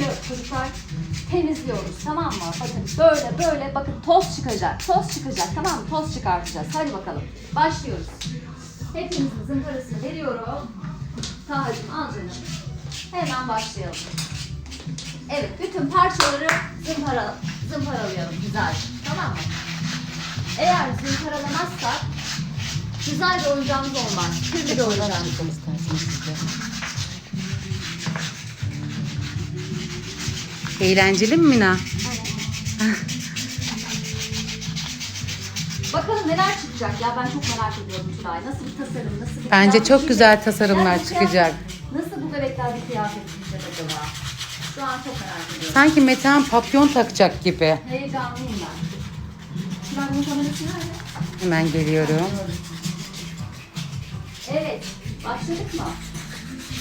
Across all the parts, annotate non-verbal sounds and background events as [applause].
böyle çocuklar temizliyoruz tamam mı? Bakın böyle böyle bakın toz çıkacak. Toz çıkacak tamam mı? Toz çıkartacağız. Hadi bakalım. Başlıyoruz. Hepimizin zımparasını veriyorum. Tahacığım al canım. Hemen başlayalım. Evet bütün parçaları zımpara, zımparalayalım güzelce. Tamam mı? Eğer zımparalamazsak güzel bir oyuncağımız olmaz. Kirli bir oyuncağımız Çıkın Eğlenceli mi Mina? Bakalım neler çıkacak ya ben çok merak ediyorum Tülay. Nasıl bir tasarım, nasıl bir Bence kıyafet çok güzel tasarımlar bir çıkacak. Nasıl bu bebekler bir kıyafet giyecek acaba? Şu an çok merak ediyorum. Sanki Metehan papyon takacak gibi. Heyecanlıyım ben. Tülay bunun kamerası nerede? Hemen geliyorum. Evet, başladık mı?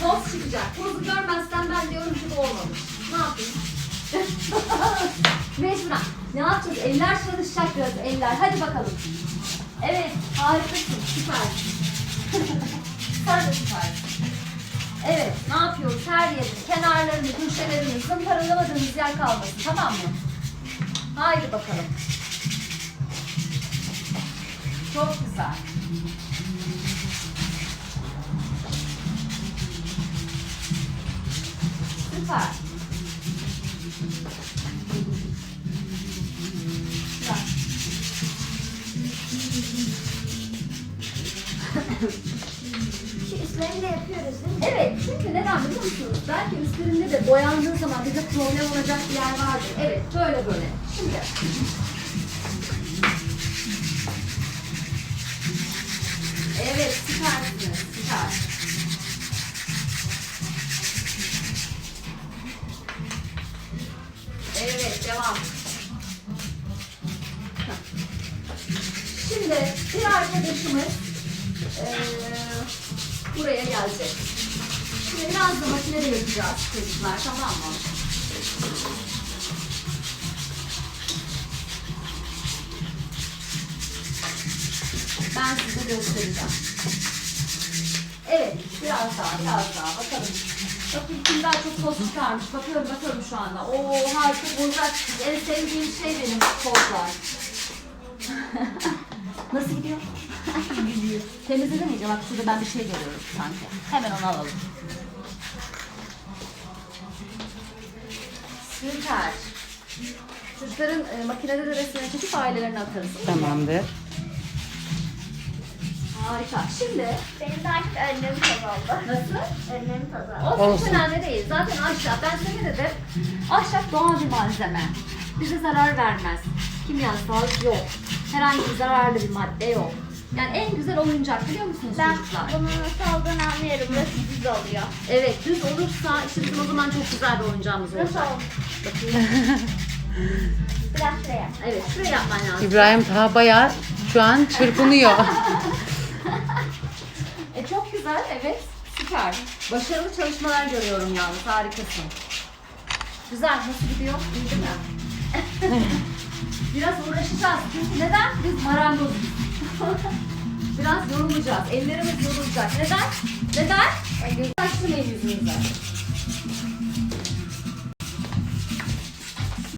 Toz çıkacak. Tozu görmezsen ben diyorum ki bu olmamış. Ne yapayım? [laughs] Mecburen. Ne yapacağız? Eller çalışacak biraz eller. Hadi bakalım. Evet, harikasın. Süpersin. [laughs] Sen de süpersin. Evet, ne yapıyoruz? Her yerini, kenarlarını, köşelerini, zımparalamadığımız yer kalmasın. Tamam mı? Haydi bakalım. Çok güzel. Süper. Şu üstlerini de yapıyoruz değil mi? Evet, çünkü neden biliyor musunuz? Belki üstlerinde de boyandığı zaman bize problem olacak bir yer vardır. Evet, böyle böyle. Şimdi. Evet, süpersiniz, süper. Evet, devam. Şimdi bir arkadaşımız eee, buraya gelecek. Şimdi biraz da makinede yapacağız çocuklar tamam mı? Ben size göstereceğim. Evet, biraz daha, biraz daha bakalım. Bakın kim daha çok toz çıkarmış. Bakıyorum, bakıyorum şu anda. Oo harika, bozak. En sevdiğim şey benim tozlar. [laughs] Nasıl gidiyor? [laughs] gidiyor. Temizledin mi iyice? Bak şurada ben bir şey görüyorum sanki. Hemen onu alalım. Süper. Çocukların e, makinede de resmini çekip ailelerine atarız. Tamamdır. Harika. Şimdi Benim çok önlerim toz oldu. nasıl? Oldu. O Olsun. hiç önemli değil. Zaten ahşap, ben size ne dedim? Ahşap doğal bir malzeme. Bize zarar vermez. Kimyasal yok. Herhangi bir zararlı bir madde yok. Yani en güzel oyuncak biliyor musunuz Ben çocuklar? bunun nasıl olduğunu anlıyorum. Burası düz oluyor. Evet düz olursa işte bizim o zaman çok güzel bir oyuncağımız Nasıl olacak. olmuş? Bakayım. Biraz şuraya. Evet şuraya yapman lazım. İbrahim daha bayağı şu an çırpınıyor. [laughs] E çok güzel evet süper. Başarılı çalışmalar görüyorum yalnız harikasın. Güzel nasıl gidiyor? İyi değil mi? [laughs] Biraz uğraşacağız çünkü neden? Biz marangozuz. [laughs] Biraz yorulacağız. Ellerimiz yorulacak. Neden? Neden? Açtırmayın yüzünüze.